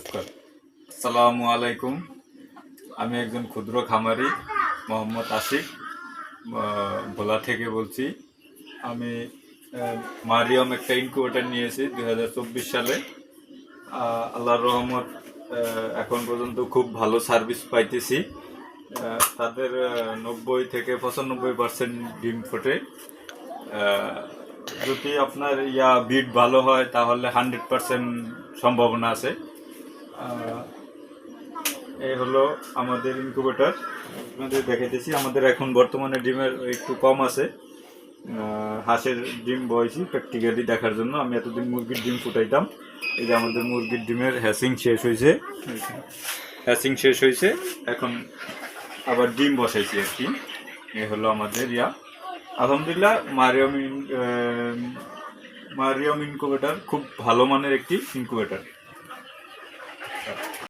আসসালামু আলাইকুম। আমি একজন ক্ষুদ্র খামারি, মোহাম্মদ আশিক ভোলা থেকে বলছি। আমি মারিয়াম একটা ইনকিউবেটার নিয়েছি দুই হাজার চব্বিশ সালে। আল্লাহর রহমত এখন পর্যন্ত খুব ভালো সার্ভিস পাইতেছি। তাদের নব্বই থেকে পঁচানব্বই পার্সেন্ট ডিম ফোটে। যদি আপনার ইয়া বিট ভালো হয়, তাহলে হান্ড্রেড পার্সেন্ট সম্ভাবনা আছে। এই হলো আমাদের ইনকিউবেটর আপনাদের দেখাইতেছি, আমাদের এখন বর্তমানে ডিমের একটু কম আছে। হাঁসের ডিম বয়সী প্র্যাকটিক্যালি দেখার জন্য। আমি এতদিন মুরগির ডিম ফুটাইতাম। এই যে আমাদের মুরগির ডিমের হ্যাসিং শেষ হয়েছে হ্যাসিং শেষ হয়েছে এখন আবার ডিম বসাইছি আর কি। এই হলো আমাদের ইয়া। আলহামদুলিল্লাহ, মারিয়াম মারিয়াম ইনকুবেটার খুব ভালো মানের একটি ইনকুবেটার